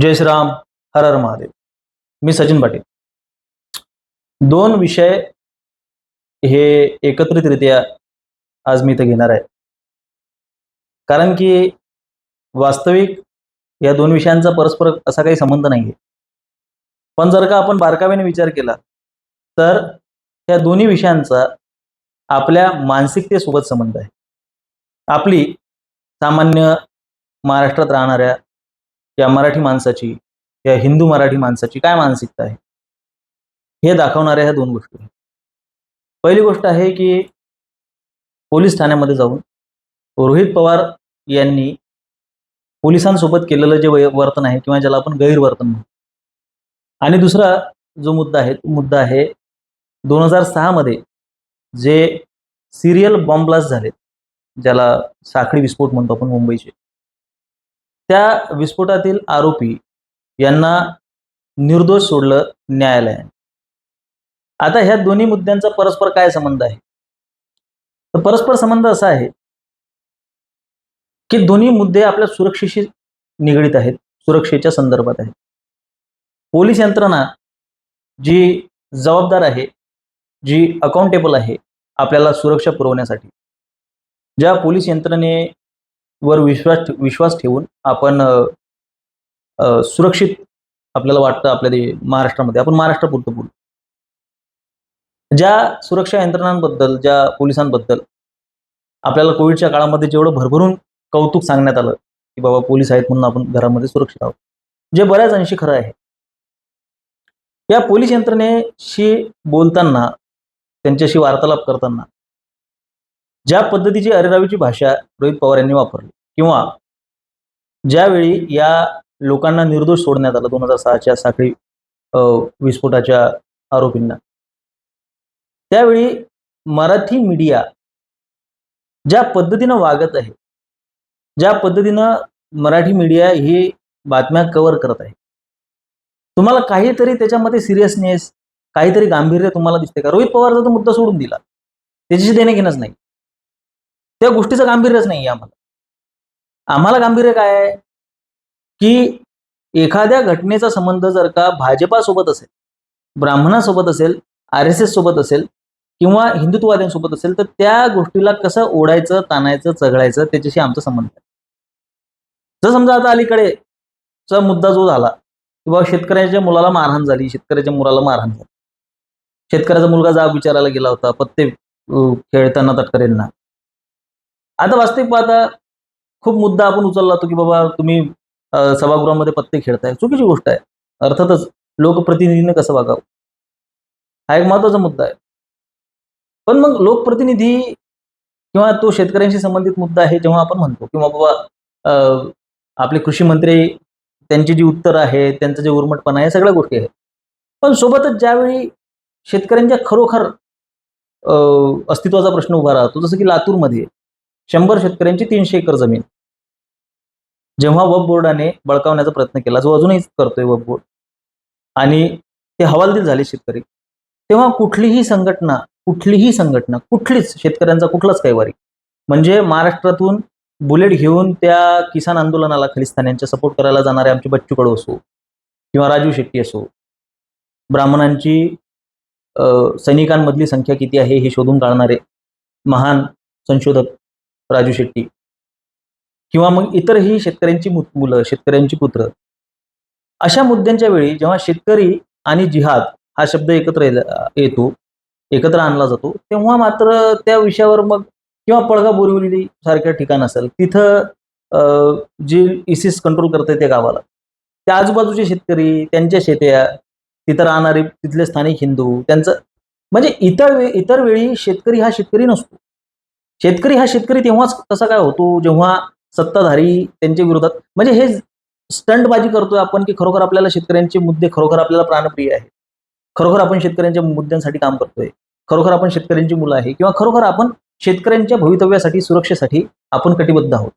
जय श्रीराम हर हर महादेव. मी सचिन पाटील. दोन विषय हे एकत्रितरित्या आज मी इथं घेणार आहे. कारण की वास्तविक या दोन विषयांचा परस्पर असा काही संबंध नाही आहे पण जर का आपण बारकाव्याने विचार केला तर या दोन्ही विषयांचा आपल्या मानसिकतेसोबत संबंध आहे. आपली सामान्य महाराष्ट्रात राहणाऱ्या या मराठी माणसाची या हिंदू मराठी माणसाची काय मानसिकता आहे? हे दाखवणाऱ्या ह्या दोन गोष्टी. आहेत. पहिली गोष्ट आहे की पोलीस ठाण्यामध्ये जाऊन रोहित पवार यांनी पोलिसांसोबत केलेलं जे वर्तन आहे किंवा ज्याला आपण गैरवर्तन म्हणतो. आणि दुसरा जो मुद्दा आहे तो मुद्दा आहे दोन हजार सहामध्ये जे सिरियल बॉम्ब ब्लास्ट झाले ज्याला साखळी विस्फोट म्हणतो आपण मुंबईचे. त्या विस्फोटातील आरोपी यांना निर्दोष सोडलं न्यायालयाने. आता ह्या दोन्ही मुद्द्यांचा परस्पर काय संबंध आहे? तर परस्पर संबंध असा आहे की दोन्ही मुद्दे आपल्या सुरक्षेशी निगडीत आहेत सुरक्षेच्या संदर्भात आहेत. पोलीस यंत्रणा जी जबाबदार आहे जी अकाउंटेबल आहे आपल्याला सुरक्षा पुरवण्यासाठी ज्या पोलीस यंत्रणे वर विश्वास विश्वास ठेवून आपण सुरक्षित आपल्याला वाटतं आपल्या महाराष्ट्रामध्ये. आपण महाराष्ट्रापुरतं बोलू. ज्या सुरक्षा यंत्रणांबद्दल ज्या पोलिसांबद्दल आपल्याला कोविडच्या काळामध्ये जेवढं भरभरून कौतुक सांगण्यात आलं की बाबा पोलीस आहेत म्हणून आपण घरामध्ये सुरक्षित आहोत. जे बऱ्याच अंशी खरं आहे. या पोलीस यंत्रणेशी बोलताना त्यांच्याशी वार्तालाप करताना ज्या पद्धतीची अरेरावीची भाषा रोहित पवार यांनी वापरली किंवा ज्यावेळी या लोकांना निर्दोष सोडण्यात आलं दोन हजार सहाच्या साखळी विस्फोटाच्या आरोपींना त्यावेळी मराठी मीडिया ज्या पद्धतीनं वागत आहे ज्या पद्धतीनं मराठी मीडिया ही बातम्या कव्हर करत आहे तुम्हाला काहीतरी त्याच्यामध्ये सिरियसनेस काहीतरी गांभीर्य तुम्हाला दिसते का? रोहित पवारचा तो मुद्दा सोडून दिला. त्याच्याशी देणे घेणंच नाही. त्या गोष्टीचं गांभीर्यच नाही आम्हाला. आम्हाला गांभीर्य काय आहे? की एखाद्या घटनेचा संबंध जर का भाजपासोबत असेल ब्राह्मणासोबत असेल आर एस एस सोबत असेल किंवा हिंदुत्ववाद्यांसोबत असेल तर त्या गोष्टीला कसं ओढायचं ताणायचं चघळायचं त्याच्याशी आमचा संबंध आहे. जर समजा आता अलीकडे चा मुद्दा जो झाला किंवा शेतकऱ्याच्या मुलाला मारहाण झाली शेतकऱ्याच्या मुलाला मारहाण झाली. शेतकऱ्याचा मुलगा जाब विचारायला गेला होता पत्ते खेळताना तटकरेंना. आता वास्तविक पाहता खूप मुद्दा आपण उचलला होतो की बाबा तुम्ही सभागृहामध्ये पत्ते खेळताय. चुकीची गोष्ट आहे. अर्थातच लोकप्रतिनिधीने कसं वागावं? हा एक महत्त्वाचा मुद्दा आहे. पण मग लोकप्रतिनिधी किंवा तो शेतकऱ्यांशी संबंधित मुद्दा आहे जेव्हा आपण म्हणतो किंवा बाबा अं, आपले कृषी मंत्री त्यांची जी उत्तर आहे त्यांचं जे उर्मटपणा आहे सगळ्या गोष्टी आहेत. पण सोबतच ज्यावेळी शेतकऱ्यांच्या खरोखर अं, अस्तित्वाचा प्रश्न उभा राहतो जसं की लातूरमध्ये शंभर शेतकऱ्यांची तीनशे एकर जमीन. जेव्हा वब बोर्डाने बळकावण्याचा प्रयत्न केला जो अजूनही करतोय वब बोर्ड आणि ते हवालदिल झाले शेतकरी तेव्हा कुठलीही संघटना कुठलीही संघटना कुठलीच शेतकऱ्यांचा कुठलाच कैवारी म्हणजे महाराष्ट्रातून बुलेट घेऊन त्या किसान आंदोलनाला खलिस्तान्यांच्या सपोर्ट करायला जाणारे आमचे बच्चू कडू असो किंवा राजू शेट्टी असो ब्राह्मणांची सैनिकांमधली संख्या किती आहे हे शोधून काढणारे महान संशोधक राजू शेट्टी. किंवा मग इतरही शेतकऱ्यांची मुलं शेतकऱ्यांची पुत्र. अशा मुद्द्यांच्या वेळी जेव्हा शेतकरी आणि जिहाद हा शब्द एकत्र येतो एकत्र आणला जातो तेव्हा मात्र त्या विषयावर मग किंवा पळगा बोरिवली सारख्या ठिकाण असेल तिथं जे इसिस कंट्रोल करते त्या गावाला त्या आजूबाजूचे शेतकरी त्यांच्या शेत्या तिथं राहणारे तिथले स्थानिक हिंदू त्यांचं म्हणजे इतर वे इतर वेळी शेतकरी हा शेतकरी नसतो. शेतकरी हा शेतकरी तेव्हाच कसा काय होतो? जेव्हा सत्ताधारी त्यांच्या विरोधात म्हणजे हे स्टंटबाजी करतोय आपण की खरोखर आपल्याला शेतकऱ्यांचे मुद्दे खरोखर आपल्याला प्राणप्रिय आहे खरोखर आपण शेतकऱ्यांच्या मुद्द्यांसाठी काम करतोय. खरोखर आपण शेतकऱ्यांची मुलं आहे किंवा खरोखर आपण शेतकऱ्यांच्या भवितव्यासाठी सुरक्षेसाठी आपण कटिबद्ध आहोत.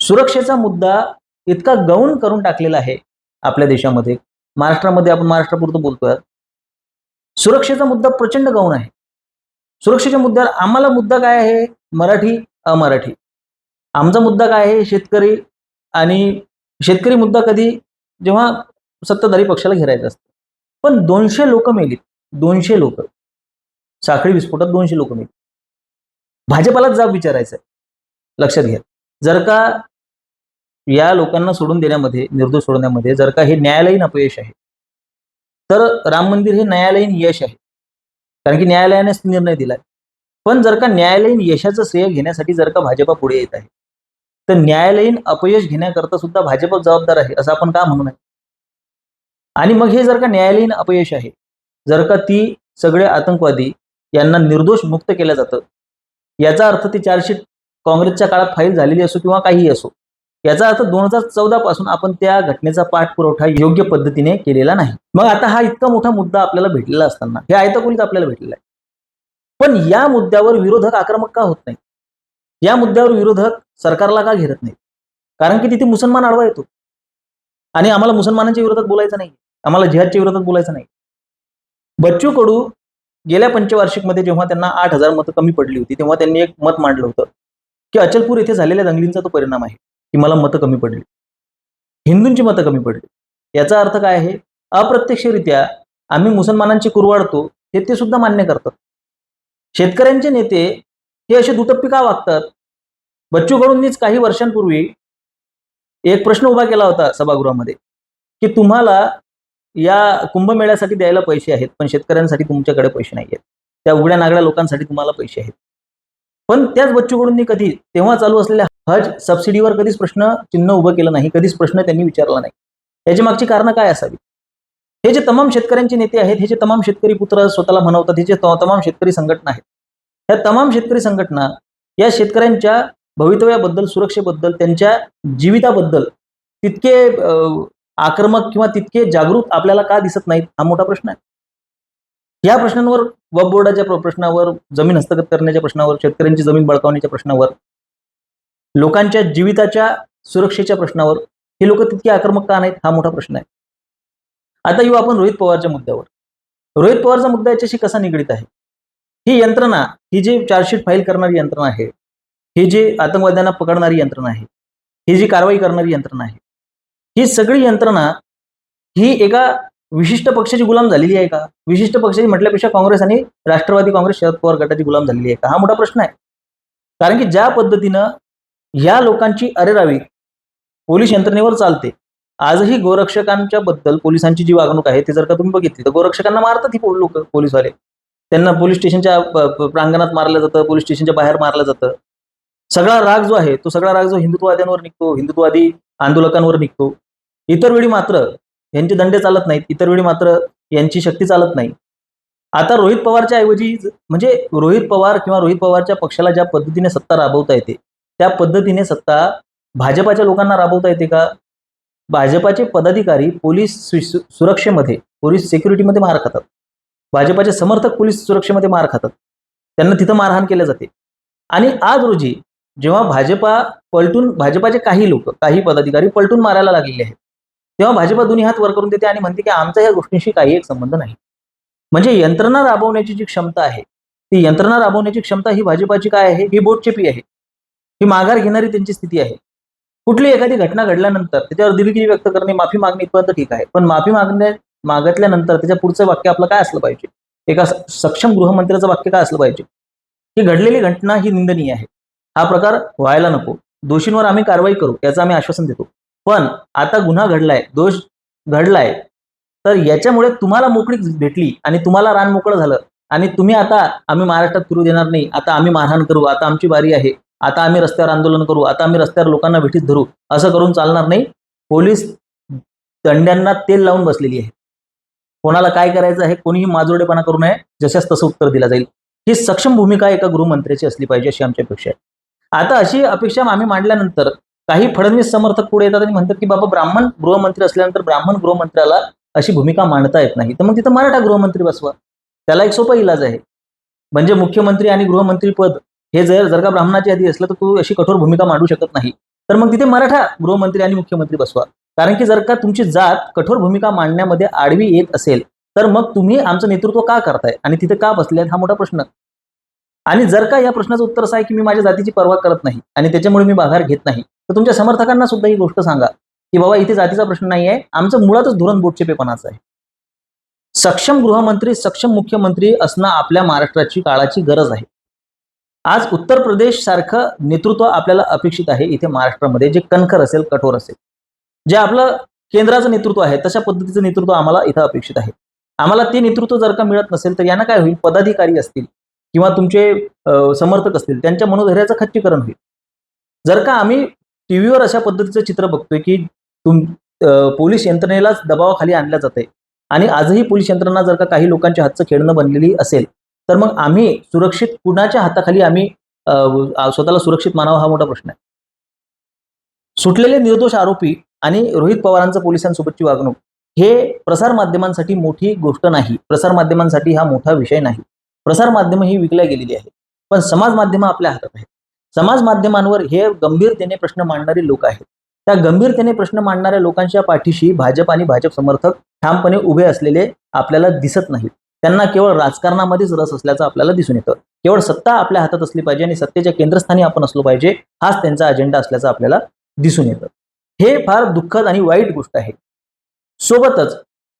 सुरक्षेचा मुद्दा इतका गौण करून टाकलेला आहे आपल्या देशामध्ये. महाराष्ट्रामध्ये आपण महाराष्ट्रापुरतं बोलतोय. सुरक्षेचा मुद्दा प्रचंड गौण आहे. सुरक्षेच्या मुद्द्यावर आम्हाला मुद्दा काय आहे? मराठी अमराठी. आमचा मुद्दा काय आहे? शेतकरी आणि शेतकरी मुद्दा कधी? जेव्हा सत्ताधारी पक्षाला घेरायचं असतं. पण दोनशे लोक मेलीत. दोनशे लोक. साखळी विस्फोटात दोनशे लोक मेली भाजपालाच जाब विचारायचं आहे. लक्षात घ्या. जर का या लोकांना सोडून देण्यामध्ये निर्दोष सोडण्यामध्ये जर का हे न्यायालयीन अपयश आहे तर राम मंदिर हे न्यायालयीन यश आहे. कारण की न्यायालयानेच निर्णय दिलाय. पण जर का न्यायालयीन यशाचं श्रेय घेण्यासाठी जर का भाजपा पुढे येत आहे तर न्यायालयीन अपयश घेण्याकरता सुद्धा भाजप जबाबदार आहे असं आपण का म्हणू नये? आणि मग हे जर का न्यायालयीन अपयश आहे जर का ती सगळे आतंकवादी यांना निर्दोष मुक्त केलं जातं याचा अर्थ ती चार्जशीट काँग्रेसच्या काळात फाईल झालेली असो किंवा काहीही असो याचा अर्थ दोन हजार चौदा पासून आपण त्या घटनेचा पाठपुरवठा योग्य पद्धतीने केलेला नाही. मग आता हा इतका मोठा मुद्दा आपल्याला भेटलेला असताना हे आयताकुलीत आपल्याला भेटलेला आहे. पण या मुद्द्यावर विरोधक आक्रमक का होत नाही या मुद्द्यावर विरोधक सरकारला का घेरत नाही कारण की तिथे मुसलमान आडवा येतो. आणि आम्हाला मुसलमानांच्या विरोधात बोलायचं नाही आम्हाला जिहादच्या विरोधात बोलायचं नाही बच्चू कडू गेल्या पंचवार्षिकमध्ये जेव्हा त्यांना आठ हजार मतं कमी पडली होती तेव्हा त्यांनी एक मत मांडलं होतं की अचलपूर येथे झालेल्या दंगलींचा तो परिणाम आहे. की मला मतं कमी पडली. हिंदूंची मतं कमी पडली. याचा अर्थ काय आहे? अप्रत्यक्षरित्या आम्ही मुसलमानांची कुरवाडतो हे ते सुद्धा मान्य करतात. शेतकऱ्यांचे नेते हे असे दुटप्पी का वागतात? बच्चू कडूंनीच काही वर्षांपूर्वी एक प्रश्न उभा केला होता सभागृहामध्ये की तुम्हाला या कुंभमेळ्यासाठी द्यायला पैसे आहेत पण शेतकऱ्यांसाठी तुमच्याकडे पैसे नाही आहेत त्या उघड्या नागड्या लोकांसाठी तुम्हाला पैसे आहेत. पण त्याच बच्चू कडूंनी कधी तेव्हा चालू असलेल्या हज सबसिडीवर कधीच प्रश्न चिन्ह उभं केलं नाही कधीच प्रश्न त्यांनी विचारला नाही. याची मागची कारणं काय असावी? हे जे तमाम शेतकऱ्यांचे नेते आहेत हे जे तमाम शेतकरी पुत्र स्वतःला म्हणवतात हे जे तमाम शेतकरी संघटना आहेत ह्या तमाम शेतकरी संघटना या शेतकऱ्यांच्या भवितव्याबद्दल सुरक्षेबद्दल त्यांच्या जीविताबद्दल तितके आक्रमक किंवा तितके जागरूक आपल्याला का दिसत नाहीत हा मोठा प्रश्न आहे. या प्रश्नांवर वब बोर्डाच्या प्र- प्रश्नावर जमीन हस्तगत करण्याच्या प्रश्नावर शेतकऱ्यांची जमीन बळकावण्याच्या प्रश्नावर लोकांच्या जीविताच्या सुरक्षेच्या प्रश्नावर हे लोक तितके आक्रमक का नाहीत? हा मोठा प्रश्न आहे. आता येऊ आपण रोहित पवारच्या मुद्द्यावर. रोहित पवारचा मुद्दा याच्याशी कसा निगडीत आहे? ही यंत्रणा ही जी चार्जशीट फाईल करणारी यंत्रणा आहे ही जी आतंकवाद्यांना पकडणारी यंत्रणा आहे ही जी कारवाई करणारी यंत्रणा आहे ही सगळी यंत्रणा ही एका विशिष्ट पक्षाची गुलाम झालेली आहे का? विशिष्ट पक्षाची म्हटल्यापेक्षा काँग्रेस आणि राष्ट्रवादी काँग्रेस शरद पवार गटाची गुलाम झालेली आहे का? हा मोठा प्रश्न आहे. कारण की ज्या पद्धतीनं या लोकांची अरेरावी पोलीस यंत्रणेवर चालते. आजही गोरक्षकांच्या बद्दल पोलिसांची जी वागणूक आहे ती जर का तुम्ही बघितली तर गोरक्षकांना मारतात ही लोक पोलीसवाले. त्यांना पोलीस स्टेशनच्या प्रांगणात मारलं जातं पोलीस स्टेशनच्या बाहेर मारलं जातं. सगळा राग जो आहे तो सगळा राग जो हिंदुत्ववाद्यांवर निघतो हिंदुत्ववादी आंदोलकांवर निघतो. इतर वेळी मात्र यांचे दंडे चालत नाहीत. इतर वेळी मात्र यांची शक्ती चालत नाही. आता रोहित पवारच्या ऐवजी म्हणजे रोहित पवार किंवा रोहित पवारच्या पक्षाला ज्या पद्धतीने सत्ता राबवता येते त्या पद्धतीने सत्ता भाजपाच्या लोकांना राबवता येते का? भाजपाचे पदाधिकारी पोलीस सुरक्षेमध्ये पोलीस सिक्युरिटीमध्ये मार खातात. भाजपाचे समर्थक पोलीस सुरक्षेमध्ये मार खातात. त्यांना तिथं मारहाण केल्या जाते. आणि आज रोजी जेव्हा भाजपा पलटून भाजपाचे काही लोक काही पदाधिकारी पलटून मारायला लागलेले आहेत तेव्हा भाजपा दोन्ही हात वर करून देते आणि म्हणते की आमचा या गोष्टींशी काही एक संबंध नाही. म्हणजे यंत्रणा राबवण्याची जी क्षमता आहे ती यंत्रणा राबवण्याची क्षमता ही भाजपाची काय आहे? ही बोटचेपी आहे. ही माघार घेणारी त्यांची स्थिती आहे. कुठली एखादी घटना घडल्यानंतर त्याच्यावर दिलगिरी व्यक्त करणे माफी मागणे इथपर्यंत ठीक आहे. पण माफी मागण्या मागितल्यानंतर त्याच्या पुढचं वाक्य आपलं काय असलं पाहिजे? एका सक्षम गृहमंत्र्याचं वाक्य काय असलं पाहिजे? की घडलेली घटना ही निंदनीय आहे. हा प्रकार व्हायला नको. दोषींवर आम्ही कारवाई करू याचं आम्ही आश्वासन देतो. पण आता गुन्हा घडलाय दोष घडलाय तर याच्यामुळे तुम्हाला मोकळीक भेटली आणि तुम्हाला रान मोकळं झालं. आणि तुम्ही आता आम्ही महाराष्ट्रात फिरू देणार नाही. आता आम्ही मारहाण करू आता आमची बारी आहे. आता आम्ही रस्त्यावर आंदोलन करू आता आम्ही रस्त्यावर लोकांना भेटीत धरू. असं करून चालणार नाही. पोलीस दंड्यांना तेल लावून बसलेली आहे. कोणाला काय करायचं आहे कोणीही माजोडेपणा करू नये. जशाच तसं उत्तर दिलं जाईल. ही सक्षम भूमिका एका गृहमंत्र्याची असली पाहिजे अशी आमची अपेक्षा आहे. आता अशी अपेक्षा आम्ही मांडल्यानंतर काही फडणवीस समर्थक पुढे येतात आणि म्हणतात की बाबा ब्राह्मण गृहमंत्री असल्यानंतर ब्राह्मण गृहमंत्र्याला अशी भूमिका मांडता येत नाही. तर मग तिथं मराठा गृहमंत्री बसवा. त्याला एक सोपा इलाज आहे. म्हणजे मुख्यमंत्री आणि गृहमंत्री पद हे जर जर का ब्राह्मणाची आधी असलं तर तू अशी कठोर भूमिका मांडू शकत नाही. तर मग तिथे मराठा गृहमंत्री आणि मुख्यमंत्री बसवा. कारण की जर का तुमची जात कठोर भूमिका मांडण्यामध्ये आडवी येत असेल तर मग तुम्ही आमचं नेतृत्व का करताय आणि तिथे का बसले हा मोठा प्रश्न. आणि जर का या प्रश्नाचं उत्तर असं आहे की मी माझ्या जातीची पर्वा करत नाही आणि त्याच्यामुळे मी माघार घेत नाही तर तुमच्या समर्थकांना सुद्धा ही गोष्ट सांगा की बाबा इथे जातीचा प्रश्न नाही आहे आमचं मुळातच धोरण बोटचेपेपणाचं आहे. सक्षम गृहमंत्री सक्षम मुख्यमंत्री असणं आपल्या महाराष्ट्राची काळाची गरज आहे. आज उत्तर प्रदेश सारखं नेतृत्व आपल्याला अपेक्षित आहे इथे महाराष्ट्रामध्ये जे कणखर असेल कठोर असेल. जे आपलं केंद्राचं नेतृत्व आहे तशा पद्धतीचं नेतृत्व आम्हाला इथं अपेक्षित आहे. आम्हाला ते नेतृत्व जर का मिळत नसेल तर यांना काय होईल? पदाधिकारी असतील किंवा तुमचे समर्थक असतील त्यांच्या मनोधैर्याचं खच्चीकरण होईल. जर का आम्ही टीव्हीवर अशा पद्धतीचं चित्र बघतोय की तुम पोलीस यंत्रणेलाच दबावाखाली आणल्या जाते आणि आजही पोलीस यंत्रणा जर का काही लोकांच्या हातचं खेळणं बनलेली असेल तर मग आम्ही सुरक्षित कुणाच्या हाताखाली आम्ही स्वतःला सुरक्षित मानावं हा मोठा प्रश्न आहे. सुटलेले निर्दोष आरोपी आणि रोहित पवारांचं पोलिसांसोबतची वागणूक हे प्रसार माध्यमांसाठी मोठी गोष्ट नाही. प्रसार माध्यमांसाठी हा मोठा विषय नाही. प्रसार माध्यमं ही विकल्या गेलेली आहे पण समाज माध्यमं आपल्या हातात आहेत. समाज माध्यमांवर हे गंभीरतेने प्रश्न मांडणारे लोक आहेत. त्या गंभीरतेने प्रश्न मांडणाऱ्या लोकांच्या पाठीशी भाजप आणि भाजप समर्थक ठामपणे उभे असलेले आपल्याला दिसत नाहीत. त्यांना केवळ राजकारणामध्येच रस असल्याचं आपल्याला दिसून येतं. केवळ सत्ता आपल्या हातात असली पाहिजे आणि सत्तेच्या केंद्रस्थानी आपण असलो पाहिजे हाच त्यांचा अजेंडा असल्याचं आपल्याला दिसून येतं. हे फार दुःखद आणि वाईट गोष्ट आहे. सोबतच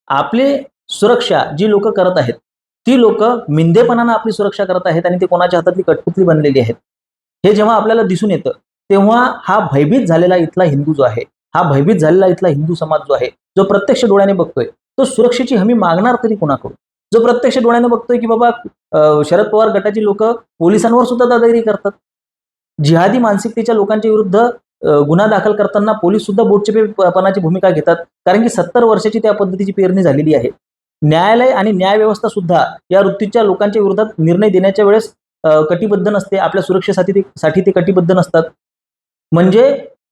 आपली सुरक्षा जी लोक करत आहेत ती लोक मिंदेपणानं आपली सुरक्षा करत आहेत आणि ते कोणाच्या हातातली कठपुतली बनलेली आहेत. हे जेव्हा आपल्याला दिसून येतं तेव्हा हा भयभीत झालेला इथला हिंदू जो आहे हा भयभीत झालेला इथला हिंदू समाज जो आहे जो प्रत्यक्ष डोळ्याने बघतोय तो सुरक्षेची हमी मागणार तरी कोणाकडून? जो प्रत्यक्ष डोळ्याने बघतोय की बाबा अं, शरद पवार गटाची लोक पोलिसांवर सुद्धा दादागिरी करतात. जिहादी मानसिकतेच्या लोकांच्या विरुद्ध गुन्हा दाखल करताना पोलीस सुद्धा बोटचेपेपणाची भूमिका घेतात कारण की सत्तर वर्षाची त्या पद्धतीची पेरणी झालेली आहे. न्यायालय आणि न्याय व्यवस्था सुद्धा या वृत्तीच्या लोकांच्या विरोधात निर्णय देण्याच्या वेळेस कटिबद्ध नसते. आपल्या सुरक्षेसाठी ते साठी ते कटिबद्ध नसतात. म्हणजे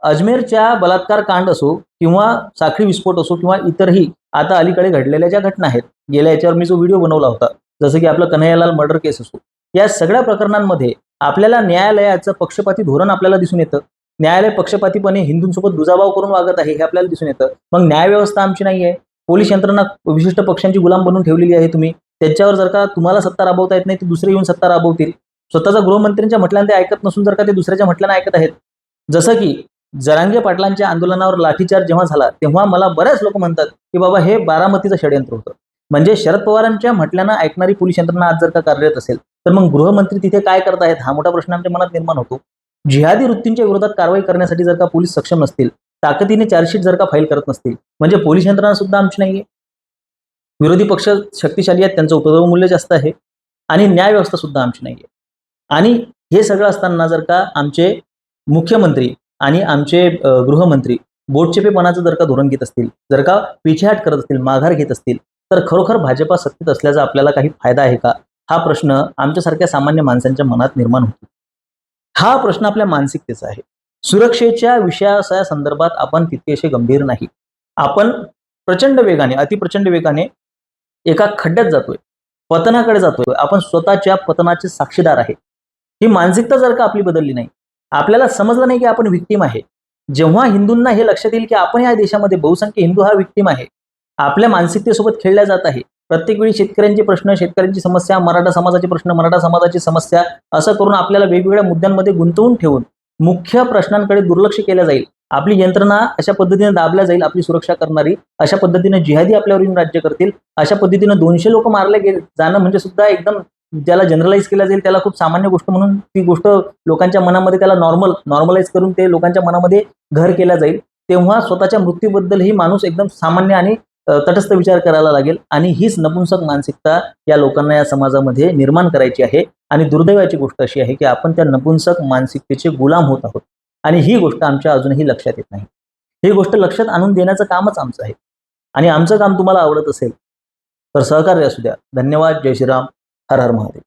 अजमेरच्या बलात्कार कांड असो किंवा साखळी विस्फोट असो किंवा इतरही आता अलीकडे घडलेल्या ज्या घटना आहेत गेल्या याच्यावर मी जो व्हिडिओ बनवला होता जसं की आपलं कन्हैयालाल मर्डर केस असो या सगळ्या प्रकरणांमध्ये आपल्याला न्यायालयाचं पक्षपाती धोरण आपल्याला दिसून येतं. न्यायालय पक्षपातीपणे हिंदूंसोबत दुजाभाव करून वागत आहे हे आपल्याला दिसून येतं. मग न्यायव्यवस्था आमची नाही आहे पोलीस यंत्रणा विशिष्ट पक्षांची गुलाम बनवून ठेवलेली आहे तुम्ही. त्यांच्यावर जर का तुम्हाला सत्ता राबवता येत नाही ते दुसरे येऊन सत्ता राबवतील. स्वतःचा गृहमंत्र्यांच्या म्हटल्यानं ते ऐकत नसून जर का ते दुसऱ्याच्या म्हटल्यानं ऐकत आहेत. जसं की जरांगे पाटलांच्या आंदोलनावर लाठीचार्ज जेव्हा झाला तेव्हा मला बऱ्याच लोक म्हणतात की बाबा हे बारामतीचं षडयंत्र होतं. म्हणजे शरद पवारांच्या म्हटल्यानं ऐकणारी पोलीस यंत्रणा आज जर का कार्यरत असेल तर मग गृहमंत्री तिथे काय करत आहेत? हा मोठा प्रश्न आमच्या मनात निर्माण होतो. जिहादी वृत्तींच्या विरोधात कारवाई करण्यासाठी जर का पोलीस सक्षम नसतील ताकदीने चार्जशीट जर का फाईल करत नसतील म्हणजे पोलीस यंत्रणा सुद्धा आमची नाहीये. विरोधी पक्ष शक्तिशाली आहेत त्यांचं उपद्रव मूल्य जास्त आहे आणि न्याय व्यवस्था सुद्धा आमची नाहीये. आणि हे सगळं असताना जर का आमचे मुख्यमंत्री आणि आमचे गृहमंत्री बोटचेपेपणाचं जर का धोरण घेत असतील जर का पिछेहाट करत असतील माघार घेत असतील तर खरोखर भाजपा सत्तेत असल्याचा आपल्याला काही फायदा आहे का? हा प्रश्न आमच्यासारख्या सामान्य माणसांच्या मनात निर्माण होतो. हा प्रश्न आपल्या मानसिकतेचा आहे. सुरक्षेच्या विषयाच्या संदर्भात आपण तितकेसे गंभीर नाही. आपण प्रचंड वेगाने अतिप्रचंड वेगाने एका खड्ड्यात जातोय पतनाकडे जातोय. आपण स्वतःच्या पतनाचे साक्षीदार आहे. ही मानसिकता जर का आपली बदलली नाही आपल्याला समजलं नाही की आपण विक्टीम आहे. जेव्हा हिंदूंना हे लक्षात येईल की आपण या देशामध्ये बहुसंख्य हिंदू हा विक्टीम आहे आपल्या मानसिकतेसोबत खेळल्या जात आहे. प्रत्येक वेळी शेतकऱ्यांचे प्रश्न शेतकऱ्यांची समस्या मराठा समाजाचे प्रश्न मराठा समाजाची समस्या असं करून आपल्याला वेगवेगळ्या मुद्द्यांमध्ये गुंतवून ठेवून मुख्य प्रश्नांकडे दुर्लक्ष केलं जाईल. आपली यंत्रणा अशा पद्धतीने दाबल्या जाईल आपली सुरक्षा करणारी अशा पद्धतीने जिहादी आपल्यावर येऊन राज्य करतील अशा पद्धतीने दोनशे लोक मारले गेले जाणं म्हणजे सुद्धा एकदम ज्याला जनरलाइज केलं जाईल त्याला खूप सामान्य गोष्ट म्हणून ती गोष्ट लोकांच्या मनामध्ये त्याला नॉर्मल नॉर्मलाइज करून ते लोकांच्या मनामध्ये घर केला जाईल. तेव्हा स्वतःच्या मृत्यूबद्दल ही माणूस एकदम सामान्य आणि तटस्थ विचार करायला लागेल आणि हीच नपुंसक मानसिकता या लोकांना या समाजामध्ये निर्माण करायची आहे. आणि दुर्दैवाची गोष्ट अशी आहे की आपण त्या नपुंसक मानसिकतेचे गुलाम होत आहोत. आणि ही गोष्ट आमच्या अजूनही लक्षात येत नाही. ही गोष्ट लक्षात आणून देण्याचं कामच आमचं आहे. आणि आमचं काम तुम्हाला आवडत असेल तर सहकार्य असू द्या. धन्यवाद. जय श्रीराम. हर हर महादेव.